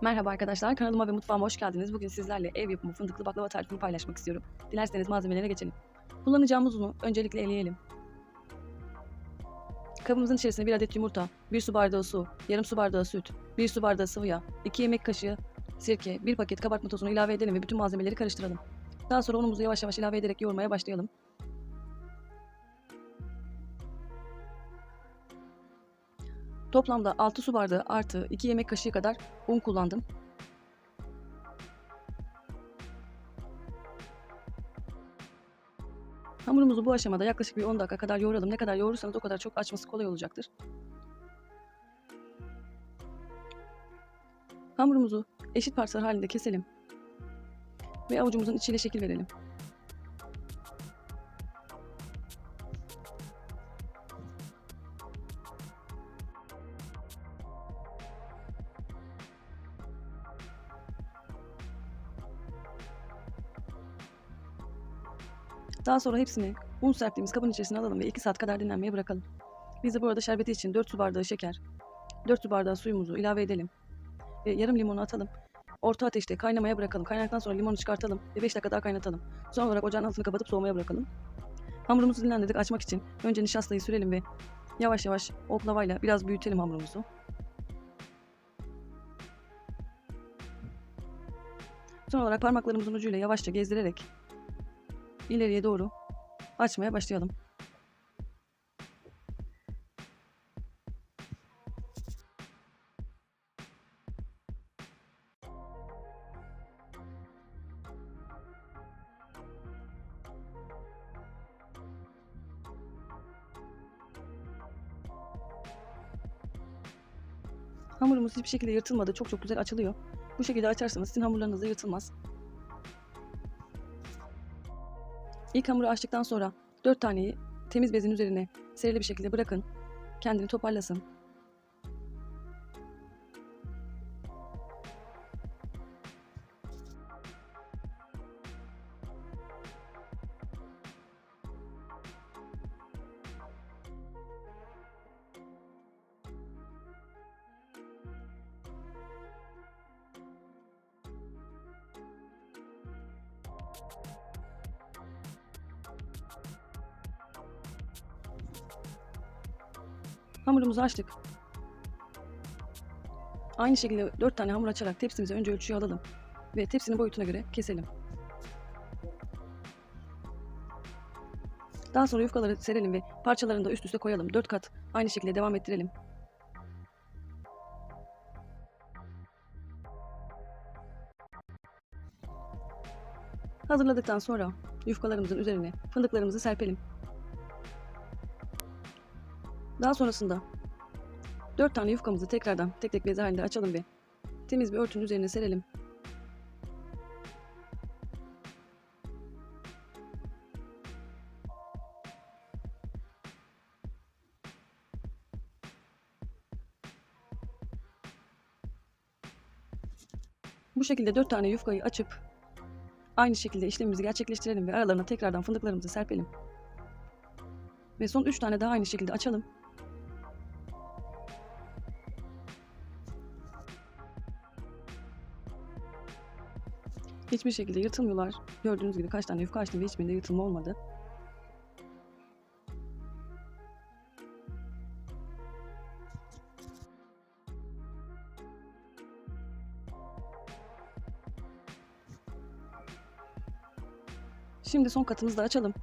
Merhaba arkadaşlar, kanalıma ve mutfağıma hoş geldiniz. Bugün sizlerle ev yapımı fındıklı baklava tarifini paylaşmak istiyorum. Dilerseniz malzemelere geçelim. Kullanacağımız unu öncelikle eleyelim. Kabımızın içerisine bir adet yumurta, 1 su bardağı su, yarım su bardağı süt, 1 su bardağı sıvı yağ, 2 yemek kaşığı sirke, 1 paket kabartma tozunu ilave edelim ve bütün malzemeleri karıştıralım. Daha sonra unumuzu yavaş yavaş ilave ederek yoğurmaya başlayalım. Toplamda 6 su bardağı artı 2 yemek kaşığı kadar un kullandım. Hamurumuzu bu aşamada yaklaşık bir 10 dakika kadar yoğuralım. Ne kadar yoğurursanız o kadar çok açması kolay olacaktır. Hamurumuzu eşit parçalar halinde keselim. Ve avucumuzun içiyle şekil verelim. Daha sonra hepsini un serptiğimiz kabın içerisine alalım ve 2 saat kadar dinlenmeye bırakalım. Biz de burada şerbeti için 4 su bardağı şeker, 4 su bardağı suyumuzu ilave edelim. Ve yarım limonu atalım. Orta ateşte kaynamaya bırakalım. Kaynadıktan sonra limonu çıkartalım ve 5 dakika daha kaynatalım. Son olarak ocağın altını kapatıp soğumaya bırakalım. Hamurumuzu dinlendirdik açmak için önce nişastayı sürelim ve yavaş yavaş oklavayla biraz büyütelim hamurumuzu. Son olarak parmaklarımızın ucuyla yavaşça gezdirerek ileriye doğru açmaya başlayalım. Hamurumuz hiçbir şekilde yırtılmadı. Çok çok güzel açılıyor. Bu şekilde açarsanız sizin hamurlarınız da yırtılmaz. İlk hamuru açtıktan sonra 4 taneyi temiz bezin üzerine serili bir şekilde bırakın. Kendini toparlasın. Hamurumuzu açtık. Aynı şekilde 4 tane hamur açarak tepsimize önce ölçüyü alalım ve tepsinin boyutuna göre keselim. Daha sonra yufkaları serelim ve parçalarını da üst üste koyalım. 4 kat aynı şekilde devam ettirelim. Hazırladıktan sonra yufkalarımızın üzerine fındıklarımızı serpelim. Daha sonrasında 4 tane yufkamızı tekrardan tek tek beze halinde açalım ve temiz bir örtünün üzerine serelim. Bu şekilde 4 tane yufkayı açıp aynı şekilde işlemimizi gerçekleştirelim ve aralarına tekrardan fındıklarımızı serpelim. Ve son 3 tane daha aynı şekilde açalım. Hiçbir şekilde yırtılmıyorlar. Gördüğünüz gibi kaç tane yufka açtım ve hiçbirinde yırtılma olmadı. Şimdi son katımızı da açalım.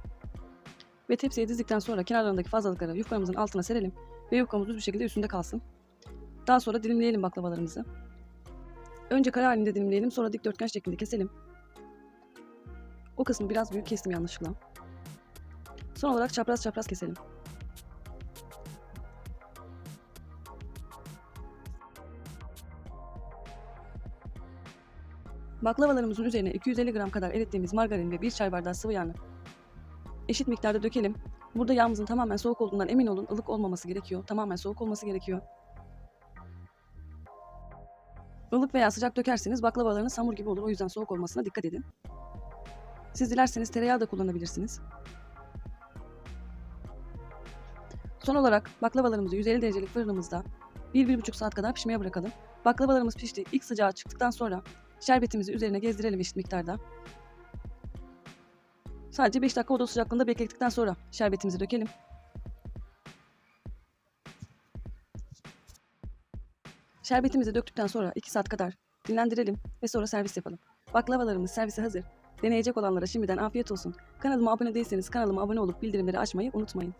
Ve tepsiye dizdikten sonra kenarlarındaki fazlalıkları yufkamızın altına serelim ve yufkamız düz bir şekilde üstünde kalsın. Daha sonra dilimleyelim baklavalarımızı. Önce kare halinde dilimleyelim sonra dikdörtgen şeklinde keselim. O kısmı biraz büyük kestim yanlışlıkla. Son olarak çapraz çapraz keselim. Baklavalarımızın üzerine 250 gram kadar erittiğimiz margarin ve 1 çay bardağı sıvı yağını eşit miktarda dökelim. Burada yağımızın tamamen soğuk olduğundan emin olun ılık olmaması gerekiyor. Tamamen soğuk olması gerekiyor. Ilık veya sıcak dökerseniz baklavalarınız hamur gibi olur. O yüzden soğuk olmasına dikkat edin. Siz dilerseniz tereyağı da kullanabilirsiniz. Son olarak baklavalarımızı 150 derecelik fırınımızda 1-1,5 saat kadar pişmeye bırakalım. Baklavalarımız pişti. İlk sıcağı çıktıktan sonra şerbetimizi üzerine gezdirelim eşit miktarda. Sadece 5 dakika oda sıcaklığında beklettikten sonra şerbetimizi dökelim. Şerbetimizi döktükten sonra 2 saat kadar dinlendirelim ve sonra servis yapalım. Baklavalarımız servise hazır. Deneyecek olanlara şimdiden afiyet olsun. Kanalıma abone değilseniz kanalıma abone olup bildirimleri açmayı unutmayın.